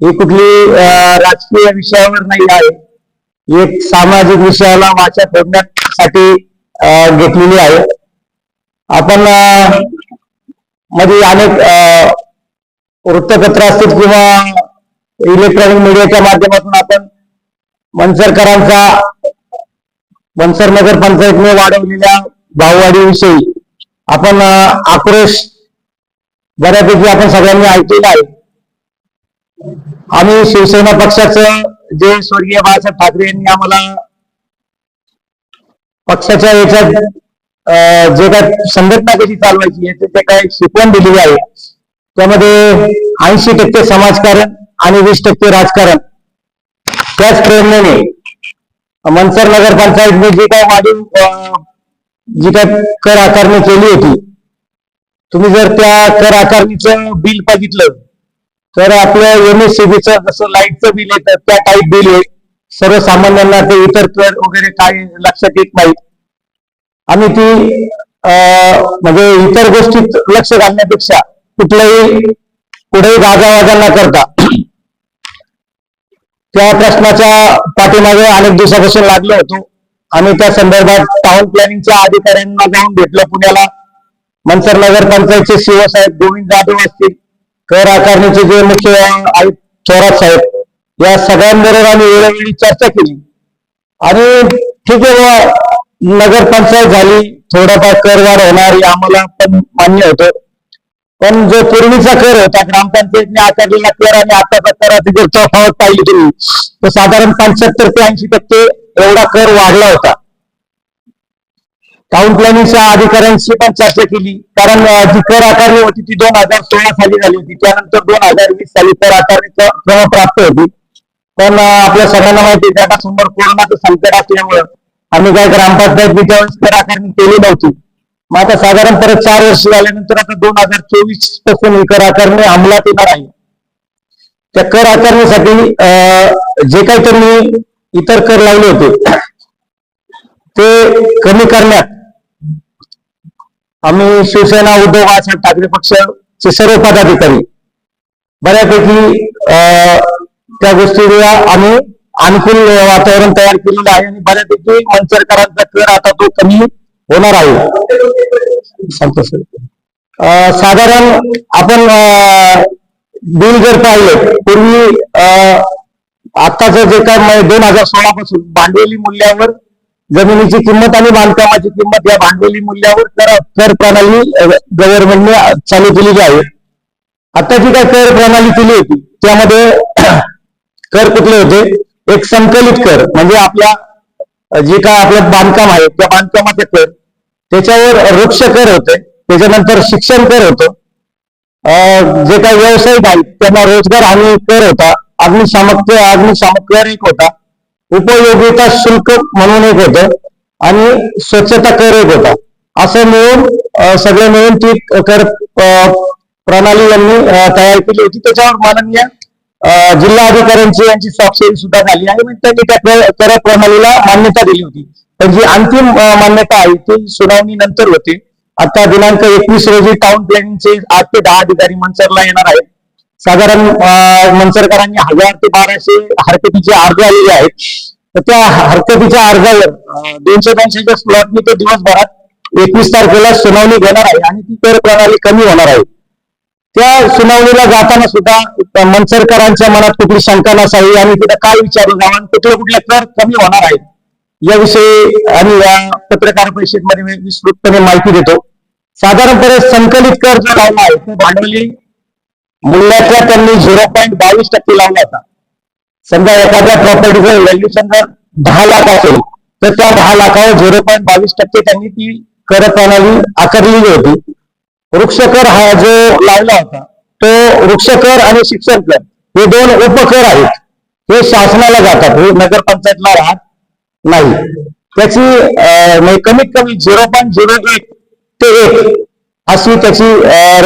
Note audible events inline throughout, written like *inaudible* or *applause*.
ही कुठली राजकीय विषयावर नाही आहे. एक सामाजिक विषयाला वाचा फोडण्यासाठी घेतलेली आहे. आपण मध्ये अनेक वृत्तपत्र असतील किंवा इलेक्ट्रॉनिक मीडियाच्या माध्यमातून आपण मनसरकरांचा मनसर नगर पंचायतने वाढवलेल्या भाववाढीविषयी आपण आक्रोश बऱ्यापैकी आपण सगळ्यांनी ऐकलेला आहे. आम्ही शिवसेना पक्षाचं जे स्वर्गीय बाळासाहेब ठाकरे यांनी आम्हाला पक्षाच्या याच्यात अं, जे काय संघटना कशी चालवायची आहे ते काय शिकवण दिलेली आहे. त्यामध्ये ऐंशी टक्के समाजकारण आणि वीस टक्के राजकारण. त्याच प्रेरणेने मनसर नगर पंचायतने जी काय वाढीव जी काय कर आकारणी केली होती तुम्ही जर त्या कर आकारणीचं बिल बघितलं तर आपलं एमएससीबीचं जसं लाईटचं बिल येतं त्या टाईप बिल आहे सर्वसामान्यांना ते इतर कर वगैरे काय लक्षात येत नाही आम्ही ती म्हणजे इतर गोष्टीत लक्ष घालण्यापेक्षा कुठल्याही कुठेही गाजावाजा न करता. त्या प्रश्नाच्या पाठीमागे अनेक दिवसापासून लागलो होतो. आणि त्या संदर्भात टाउन प्लॅनिंगच्या अधिकाऱ्यांना जाऊन भेटलो पुण्याला. मनसर नगर पंचायतचे सीओ साहेब गोविंद जाधव असतील. कर आकारणीचे जे मुख्य आयुक्त थोरात साहेब या सगळ्यांबरोबर आम्ही वेळोवेळी चर्चा केली. आणि ठीक आहे नगरपंचायत नगर पंचायत झाली थोडाफार करवाढ होणार हे आम्हाला पण मान्य होतं. पण जो पूर्वीचा कर होता ग्रामपंचायतने आकारलेला कर आणि आताचा कराची जर तफावत पाहिली तुम्ही तर साधारण पंच्याहत्तर ते ऐंशी टक्के एवढा कर वाढला होता. टाउन प्लॅनिंगच्या अधिकाऱ्यांशी पण चर्चा केली. कारण जी कर आकारणी होती ती दोन हजार सोळा साली झाली होती. त्यानंतर दोन हजार वीस साली कर आकारणीच प्राप्त होती. पण आपल्या सगळ्यांना माहिती आहे समोर कोरोनाचं संकट असल्यामुळं आम्ही काय ग्रामपंचायत कर आकारणी केली नव्हती. मग आता साधारण परत चार वर्ष झाल्यानंतर आता दोन हजार चोवीसपासून ही कर आकारणी अंमलात येणार आहे. त्या कर आकारणीसाठी अं, जे काही त्यांनी इतर कर लावले होते ते कमी करण्यात आम्ही शिवसेना उद्धव बाळासाहेब ठाकरे पक्षाचे सर्व पदाधिकारी बऱ्यापैकी अं, त्या गोष्टीला आम्ही अनुकूल वातावरण तयार केलेलं आहे आणि बऱ्यापैकी मंचरकरांचा कर आता तो कमी होणार आहे. सांगतो सर. साधारण आपण बिल जर पाहिलं पूर्वी आत्ताचं जे काय दोन हजार सोळा पासून भांडवली मूल्यावर जमिनीची किंमत आणि बांधकामाची किंमत या भांडवली मूल्यावर कर कर प्रणाली गव्हर्नमेंटने चालू केलेली आहे. आता जी काय कर प्रणाली केली होती त्यामध्ये *clears throat* कर कुठले होते? एक संकलित कर म्हणजे आपल्या जे काय आपलं बांधकाम आहे त्या बांधकामाचे कर त्याच्यावर वृक्ष कर होते त्याच्यानंतर शिक्षण कर होतं. जे काही व्यावसायिक आहेत त्यांना रोजगार हमी कर होता अग्निशामक अग्निशामक कर एक होता. उपयोगिता शुल्क म्हणून एक होतं आणि स्वच्छता कर एक होता. असं मिळून सगळे मिळून ती कर प्रणाली यांनी तयार केली होती. त्याच्यावर माननीय जिल्हा अधिकाऱ्यांची यांची स्वाक्षरी सुद्धा झाली आहे म्हणजे त्यांनी त्या कर- प्रणालीला मान्यता दिली होती. पण जी अंतिम मान्यता आहे ती सुनावणी नंतर होते. आता दिनांक एकवीस रोजी टाउन प्लॅनिंगचे आठ ते दहा अधिकारी मंचरला येणार आहेत. साधारण अं, मनसरकरांनी हजार ते बाराशे हरकतीचे अर्ज आलेले आहेत. तर त्या हरकतीच्या अर्जावर दोनशे दोनशेच्या स्लॉटनी ते दिवसभरात एकवीस तारखेला सुनावणी घेणार आहे आणि ती कर प्रणाली कमी होणार आहे. त्या सुनावणीला जाताना सुद्धा मनसरकरांच्या मनात कुठली शंका नसावी आणि तिथं काय विचारू जावं आणि कुठले कुठले कर कमी होणार आहेत याविषयी आणि या पत्रकार परिषदेमध्ये मी विस्तृतपणे माहिती देतो. साधारणपणे संकलित कर जो लावला आहे तो भांडवली मूल्याचा त्यांनी झिरो पॉईंट बावीस टक्के लावला होता. समजा एखाद्या प्रॉपर्टीचं व्हॅल्युएशन जर दहा लाख असेल तर त्या दहा लाखावर झिरो पॉईंट बावीस टक्के त्यांनी ती कर प्रणाली आकारलेली होती. वृक्षकर हा जो लावला होता तो वृक्षकर आणि शिक्षण कर हे दोन उपकर आहेत. हे शासनाला जातात हे नगरपंचायतला राहत नाही. त्याची म्हणजे कमीत कमी झिरो पॉईंट झिरो एक ते एक अशी त्याची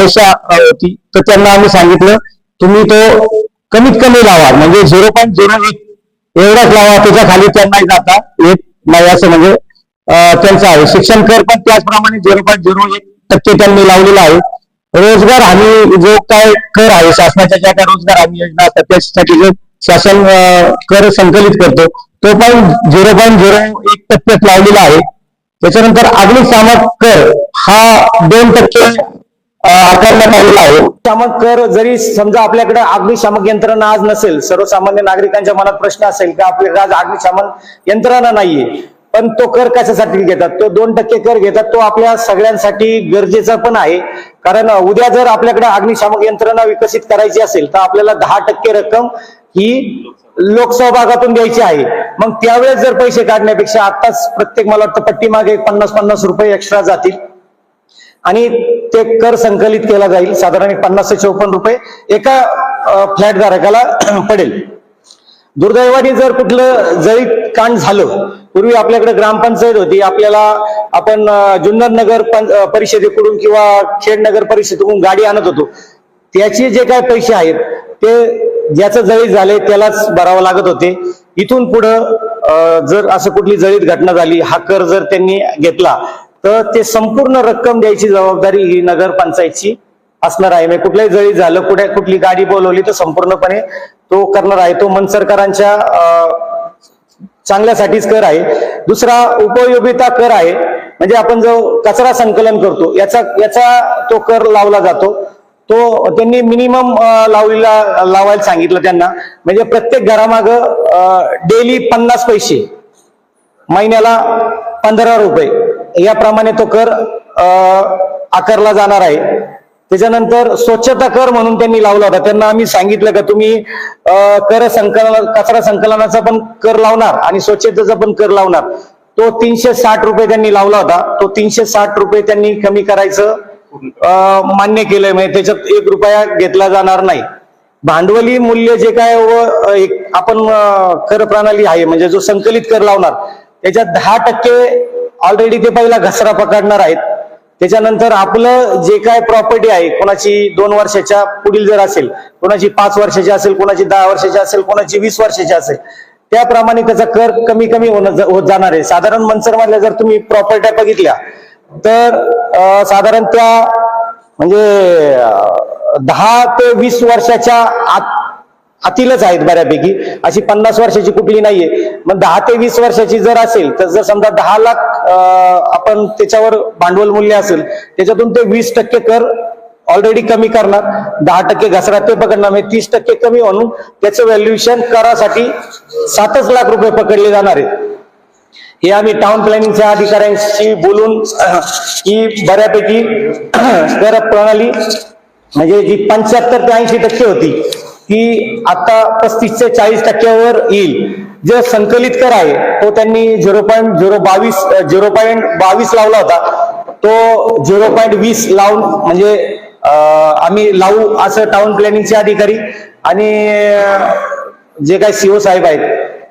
रेषा होती तर त्यांना आम्ही सांगितलं तुम्ही तो कमीत कमी लावा. म्हणजे झिरो पॉईंट झिरो एक एवढाच लावा त्याच्याखाली त्यांना जाता एक नाही असं म्हणजे त्यांचं आहे. शिक्षण कर पण त्याचप्रमाणे झिरो पॉईंट झिरो एक टक्के त्यांनी लावलेला आहे. रोजगार हमी जो काय कर आहे? शासनाच्या ज्या काय रोजगार हमी योजना असतात त्यासाठी जो शासन कर संकलित करतो तो पण झिरो पॉईंट झिरो एक टक्क्यात लावलेला आहे. त्याच्यानंतर अग्निशामक कर हा दोन टक्के करण्यात आलेला आहे. शामक कर जरी समजा आपल्याकडे अग्निशामक यंत्रणा आज नसेल सर्वसामान्य नागरिकांच्या मनात प्रश्न असेल की आपल्याकडे आज अग्निशामक यंत्रणा नाहीये पण तो कर कशासाठी घेतात? तो दोन टक्के कर घेतात तो आपल्या सगळ्यांसाठी गरजेचा पण आहे. कारण उद्या जर आपल्याकडे अग्निशामक यंत्रणा विकसित करायची असेल तर आपल्याला दहा टक्के रक्कम ही लोकसहभागातून द्यायची आहे. मग त्यावेळेस जर पैसे काढण्यापेक्षा आताच प्रत्येक मला वाटतं पट्टी मागे पन्नास पन्नास रुपये एक्स्ट्रा जातील. आणि ते कर संकलित केला जाईल. साधारण एक पन्नास ते चौपन्न रुपये एका फ्लॅट धारकाला *clears throat* पडेल. दुर्दैवाने जर कुठलं जळीत कांड झालं पूर्वी आपल्याकडे ग्रामपंचायत होती. आपल्याला आपण जुन्नर नगर परिषदेकडून किंवा खेड नगर परिषदेकडून गाडी आणत होतो. त्याचे जे काय पैसे आहेत ते ज्याचं जळीत झाले त्यालाच भरावं लागत होते. इथून पुढं जर असं कुठली जळीत घटना झाली हा कर जर त्यांनी घेतला तर ते संपूर्ण रक्कम द्यायची जबाबदारी ही नगरपंचायतची असणार आहे. म्हणजे कुठल्याही जळी झालं कुठे कुठली गाडी बोलवली तर संपूर्णपणे तो करणार आहे. तो मनसरकरांच्या सरकारांच्या चांगल्यासाठीच कर आहे. दुसरा उपयोगिता कर आहे. म्हणजे आपण जो कचरा संकलन करतो याचा याचा तो कर लावला जातो. तो त्यांनी मिनिमम लावलेला लावायला सांगितलं त्यांना. म्हणजे प्रत्येक घरामाग डेली पन्नास पैसे. महिन्याला पंधरा रुपये. याप्रमाणे तो कर आकारला जाणार आहे. त्याच्यानंतर स्वच्छता कर म्हणून त्यांनी लावला होता. त्यांना आम्ही सांगितलं का तुम्ही कर संकलन कचरा संकलनाचा पण कर लावणार आणि स्वच्छतेचा पण कर लावणार. तो तीनशे साठ रुपये त्यांनी लावला होता. तो तीनशे साठ रुपये त्यांनी कमी करायचं मान्य केलंय. म्हणजे त्याच्यात एक रुपया घेतला जाणार नाही. भांडवली मूल्य जे काय व एक आपण कर प्रणाली आहे. म्हणजे जो संकलित कर लावणार. त्याच्यात दहा टक्के ऑलरेडी ते पहिला घसरा पकडणार आहेत. त्याच्यानंतर आपलं जे काय प्रॉपर्टी आहे कोणाची दोन वर्षाच्या पुढील जर असेल कोणाची पाच वर्षाची असेल कोणाची दहा वर्षाची असेल कोणाची वीस वर्षाची असेल त्याप्रमाणे त्याचा कर कमी कमी होणं होत जाणार आहे. साधारण मनसर मधल्या जर तुम्ही प्रॉपर्ट्या बघितल्या तर साधारण त्या म्हणजे दहा ते वीस वर्षाच्या आत आतीलच आहेत बऱ्यापैकी. अशी पन्नास वर्षाची कुठली नाहीये. मग दहा ते वीस वर्षाची जर असेल तर जर समजा दहा लाख आपण त्याच्यावर भांडवल मूल्य असेल त्याच्यातून ते वीस टक्के कर ऑलरेडी कमी करणार. दहा टक्के घसरा ते पकडणार म्हणजे तीस टक्के कमी म्हणून त्याचं व्हॅल्युएशन करासाठी सातच लाख रुपये पकडले जाणार आहे हे आम्ही टाउन प्लॅनिंगच्या अधिकाऱ्यांशी बोलून ही बऱ्यापैकी *coughs* कर प्रणाली म्हणजे जी पंच्याहत्तर ते ऐंशी टक्के होती ती आता पस्तीस ते चाळीस टक्क्यावर येईल. जे संकलित कर आहे तो त्यांनी झिरो पॉईंट झिरो बावीस झिरो पॉईंट बावीस लावला होता. तो झिरो पॉईंट वीस लावून म्हणजे आम्ही लावू असं टाउन प्लॅनिंगचे अधिकारी आणि जे काही सीओ साहेब आहेत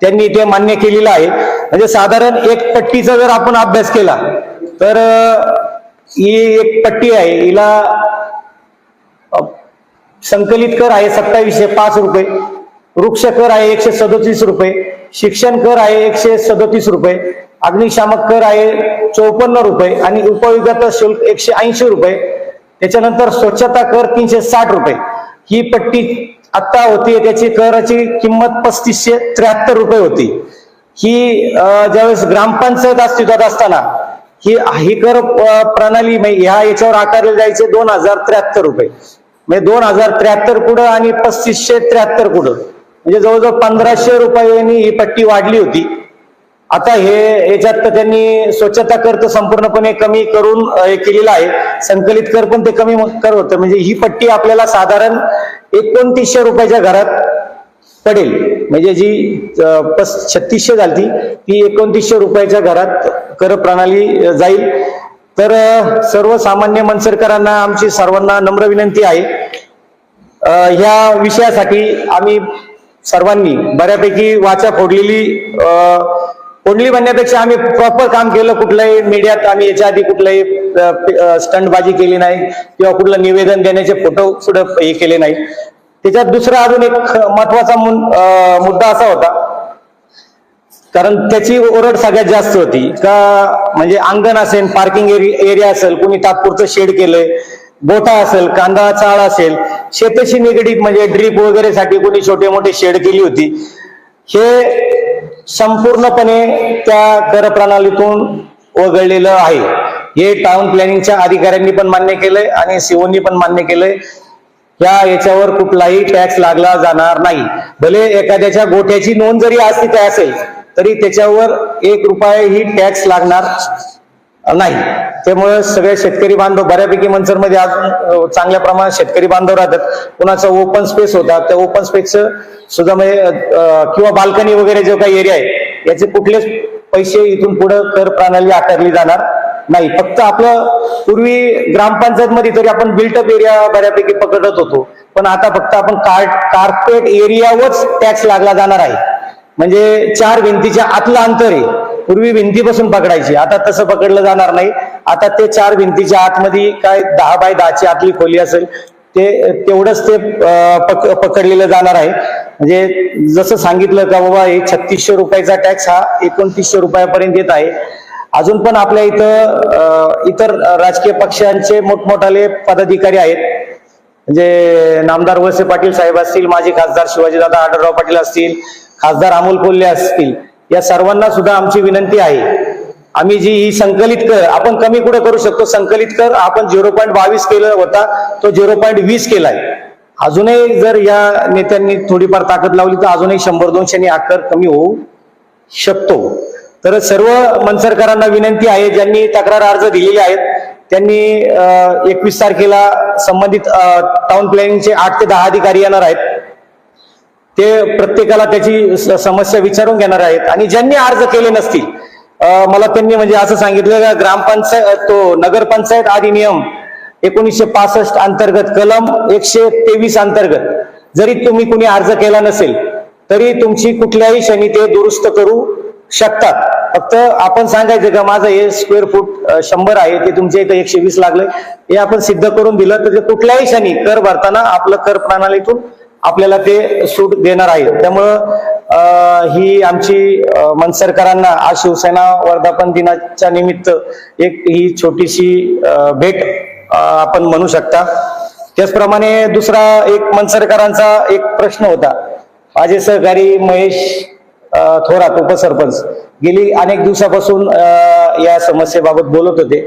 त्यांनी ते मान्य केलेलं आहे. म्हणजे साधारण एक पट्टीचा जर आपण अभ्यास केला तर ही एक पट्टी आहे. हिला संकलित कर आहे सत्तावीसशे पाच रुपये. वृक्ष कर आहे एकशे सदोतीस रुपये. शिक्षण कर आहे एकशे सदोतीस रुपये. अग्निशामक कर आहे चौपन्न रुपये आणि उपयोगिता शुल्क एकशे ऐंशी रुपये. त्याच्यानंतर स्वच्छता कर तीनशे साठ रुपये. ही पट्टी आत्ता होती. त्याची कराची किंमत पस्तीसशे त्र्याहत्तर रुपये होती. ही ज्यावेळेस ग्रामपंचायत अस्तित्वात असताना ही ही कर प्रणाली म्हणजे ह्या याच्यावर आकारले जायचे दोन हजार त्र्याहत्तर रुपये. म्हणजे दोन हजार त्र्याहत्तर पुढं आणि पस्तीसशे त्र्याहत्तर पुढं म्हणजे जवळजवळ पंधराशे रुपयांनी ही पट्टी वाढली होती. आता हे याच्यात तर त्यांनी स्वच्छता कर तर संपूर्णपणे कमी करून हे केलेलं आहे. संकलित कर पण ते कमी कर होतं. म्हणजे ही पट्टी आपल्याला साधारण एकोणतीसशे रुपयाच्या घरात पडेल. म्हणजे जी पस छत्तीसशे झाली ती एकोणतीसशे रुपयाच्या घरात कर प्रणाली जाईल. तर सर्वसामान्य मनसरकरांना आमची सर्वांना नम्र विनंती आहे. ह्या विषयासाठी आम्ही सर्वांनी बऱ्यापैकी वाचा फोडलेली कोंडली फोडली म्हणण्यापेक्षा आम्ही प्रॉपर काम केलं कुठल्याही मीडियात आम्ही याच्या आधी कुठलाही स्टंटबाजी केली नाही किंवा कुठलं निवेदन देण्याचे फोटो सुद्धा हे केले नाही. त्याच्यात दुसरा अजून एक महत्त्वाचा मुद्दा असा होता कारण त्याची ओरड सगळ्यात जास्त होती. का म्हणजे अंगण असेल पार्किंग एरिया असेल कोणी तात्पुरतं शेड केलंय बोटा असेल कांदा चाळ असेल शेताशी निगडीत म्हणजे ड्रीप वगैरे साठी कोणी छोटे मोठे शेड केली होती. हे संपूर्णपणे त्या कर प्रणालीतून वगळलेलं आहे. हे टाउन प्लॅनिंगच्या अधिकाऱ्यांनी पण मान्य केलंय आणि सीओनी पण मान्य केलंय. या याच्यावर कुठलाही टॅक्स लागला जाणार नाही. भले एखाद्याच्या गोठ्याची नोंद जरी असली काय असेल तरी त्याच्यावर एक रुपयाही टॅक्स लागणार नाही. त्यामुळे सगळे शेतकरी बांधव बऱ्यापैकी मंचरमध्ये अजून चांगल्या प्रमाणात शेतकरी बांधव राहतात. कुणाचा ओपन स्पेस होता त्या ओपन स्पेसचं सुद्धा म्हणजे किंवा बाल्कनी वगैरे जो काही एरिया आहे याचे कुठलेच पैसे इथून पुढे कर प्रणाली आकारली जाणार नाही. फक्त आपलं पूर्वी ग्रामपंचायत मध्ये तरी आपण बिल्टअप एरिया बऱ्यापैकी पकडत होतो. पण आता फक्त आपण कार्पेट एरियावरच टॅक्स लागला जाणार आहे. म्हणजे चार भिंतीच्या आतलं अंतर आहे. पूर्वी भिंतीपासून पकडायची. आता तसं पकडलं जाणार नाही. आता ते चार भिंतीच्या आतमध्ये काय दहा बाय दहाची आतली खोली असेल ते तेवढंच ते पक पकडलेलं जाणार आहे. म्हणजे जसं सांगितलं का बाबा हे छत्तीसशे रुपयाचा टॅक्स हा एकोणतीसशे रुपयापर्यंत येत आहे. अजून पण आपल्या इथं इतर राजकीय पक्षांचे मोठमोठाले पदाधिकारी आहेत. म्हणजे नामदार वळसे पाटील साहेब असतील माजी खासदार शिवाजीदादा आढळराव पाटील असतील खासदार अमोल कोल्हे असतील या सर्वांना सुद्धा आमची विनंती आहे. आम्ही जी ही संकलित कर आपण कमी कुठे करू शकतो? संकलित कर आपण झिरो पॉईंट बावीस केला होता तो झिरो पॉईंट वीस केलाय. अजूनही जर या नेत्यांनी थोडीफार ताकद लावली तर अजूनही शंभर दोनशेने आकार कमी होऊ शकतो. तर सर्व मनसरकरांना विनंती आहे ज्यांनी तक्रार अर्ज दिलेले आहेत त्यांनी एकवीस तारखेला संबंधित टाउन प्लॅनिंगचे आठ ते दहा अधिकारी येणार आहेत. ते प्रत्येकाला त्याची स- समस्या विचारून घेणार आहेत. आणि ज्यांनी अर्ज केले नसतील मला त्यांनी म्हणजे असं सांगितलं का ग्रामपंचायत तो नगरपंचायत अधिनियम एकोणीसशे पासष्ट अंतर्गत कलम एकशे तेवीस अंतर्गत जरी तुम्ही कुणी अर्ज केला नसेल तरी तुमची कुठल्याही क्षणी ते दुरुस्त करू शकतात. फक्त आपण सांगायचं का माझं हे स्क्वेअर फूट शंभर आहे ते तुमच्या इथं एकशे वीस लागले हे आपण सिद्ध करून दिलं तर कुठल्याही क्षणी कर भरताना आपलं कर प्रणालीतून आपल्याला ते सूट देणार आहे त्यामुळं ही आमची मनसरकरांना आज शिवसेना वर्धापन दिनाच्या निमित्त एक ही छोटीशी भेट आपण म्हणू शकता. त्याचप्रमाणे दुसरा एक मनसरकरांचा एक प्रश्न होता. माझे सहकारी महेश थोरात उपसरपंच गेली अनेक दिवसापासून या समस्येबाबत बोलत होते.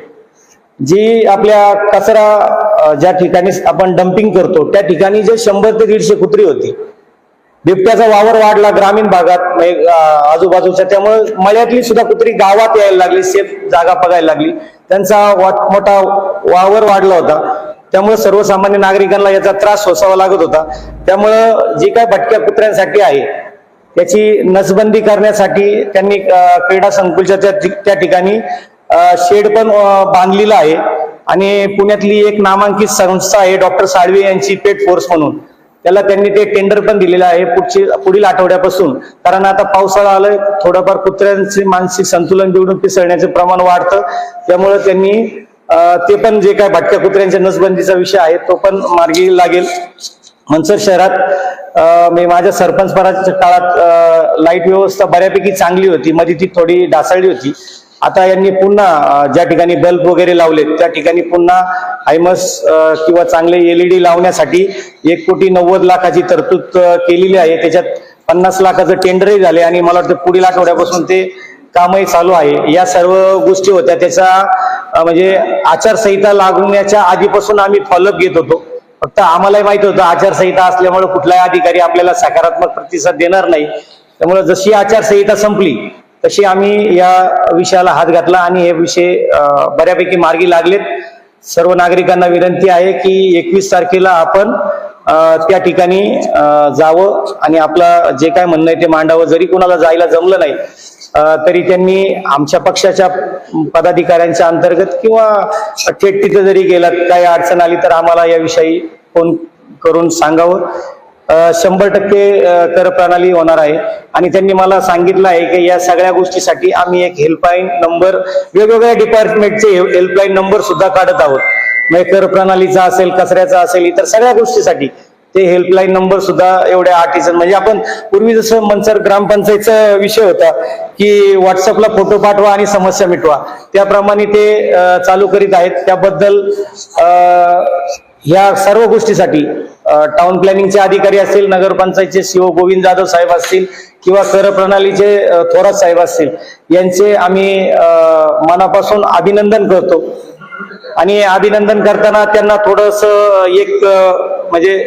जी आपल्या कचरा ज्या ठिकाणी आपण डम्पिंग करतो त्या ठिकाणी जे शंभर ते दीडशे कुत्री होती. बिबट्याचा वावर वाढला ग्रामीण भागात म्हणजे, आजूबाजूच्या त्यामुळे मळ्यातली सुद्धा कुत्री गावात यायला लागली सेफ जागा बघायला लागली. त्यांचा मोठा वावर वाढला होता. त्यामुळे सर्वसामान्य नागरिकांना याचा त्रास सोसावा लागत होता. त्यामुळं जी काय भटक्या कुत्र्यांसाठी आहे त्याची नसबंदी करण्यासाठी त्यांनी क्रीडा संकुलच्या त्या ठिकाणी शेड पण बांधलेला आहे. आणि पुण्यातली एक नामांकित संस्था आहे डॉक्टर साळवे यांची पेट फोर्स म्हणून. त्याला त्यांनी ते टेंडर पण दिलेलं आहे पुढची पुढील आठवड्यापासून. कारण आता पावसाळा आलं थोडंफार कुत्र्यांचे मानसिक संतुलन बिघडून पिसळण्याचे प्रमाण वाढतं. त्यामुळे त्यांनी ते पण जे काय भटक्या कुत्र्यांच्या नसबंदीचा विषय आहे तो पण मार्गी लागेल. मनसर शहरात मी म्हणजे माझ्या सरपंच काळात लाइट व्यवस्था बऱ्यापैकी चांगली होती. मध्ये ती थोडी ढासळली होती. आता यांनी पुन्हा ज्या ठिकाणी बल्ब वगैरे लावलेत त्या ठिकाणी पुन्हा हायमस किंवा चांगले एलईडी लावण्यासाठी एक कोटी नव्वद लाखाची तरतूद केलेली आहे. त्याच्यात पन्नास लाखाचं टेंडरही झाले आणि मला वाटतं पुढील आठवड्यापासून ते कामही चालू आहे. या सर्व गोष्टी होत्या. त्याचा म्हणजे आचारसंहिता लागण्याच्या आधीपासून आम्ही फॉलोअप घेत होतो. फक्त आम्हालाही माहीत होतं आचारसंहिता असल्यामुळे कुठलाही अधिकारी आपल्याला सकारात्मक प्रतिसाद देणार नाही. त्यामुळे जशी आचारसंहिता संपली तशी आम्ही या विषयाला हात घातला आणि हे विषय बऱ्यापैकी मार्गी लागलेत. सर्व नागरिकांना विनंती आहे की एकवीस तारखेला आपण त्या ठिकाणी जावं आणि आपलं जे काय म्हणणं आहे ते मांडावं. जरी कोणाला जायला जमलं नाही तरी त्यांनी आमच्या पक्षाच्या पदाधिकाऱ्यांच्या अंतर्गत किंवा थेट तिथं जरी गेलात काही अडचण आली तर आम्हाला याविषयी फोन करून सांगावं. शंभर टक्के कर प्रणाली होणार आहे. आणि त्यांनी मला सांगितलं आहे की या सगळ्या गोष्टीसाठी आम्ही एक हेल्पलाईन नंबर वेगवेगळ्या डिपार्टमेंटचे हेल्पलाईन नंबर सुद्धा काढत आहोत. म्हणजे कर प्रणालीचा असेल कचऱ्याचा असेल इतर सगळ्या गोष्टीसाठी ते हेल्पलाईन नंबर सुद्धा एवढ्या अटीचं म्हणजे आपण पूर्वी जसं मनसर ग्रामपंचायतचा विषय होता की व्हॉट्सअपला फोटो पाठवा आणि समस्या मिटवा. त्याप्रमाणे ते चालू करीत आहेत. त्याबद्दल या ह्या सर्व गोष्टीसाठी टाउन प्लॅनिंगचे अधिकारी असतील नगरपंचायतचे सीओ गोविंद जाधव साहेब असतील किंवा कर प्रणालीचे थोरात साहेब असतील यांचे आम्ही मनापासून अभिनंदन करतो. आणि अभिनंदन करताना त्यांना थोडस एक म्हणजे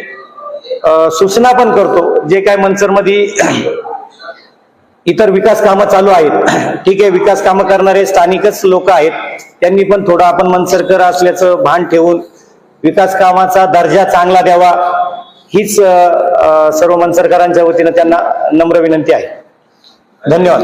सूचना पण करतो. जे काय मनसरमध्ये इतर विकास कामं चालू आहेत ठीक आहे विकास कामं करणारे स्थानिकच लोक आहेत त्यांनी पण थोडं आपण मनसरकर असल्याचं भान ठेवून विकास कामाचा दर्जा चांगला द्यावा हीच सर्व मनसरकरांच्या वतीनं त्यांना नम्र विनंती आहे. धन्यवाद.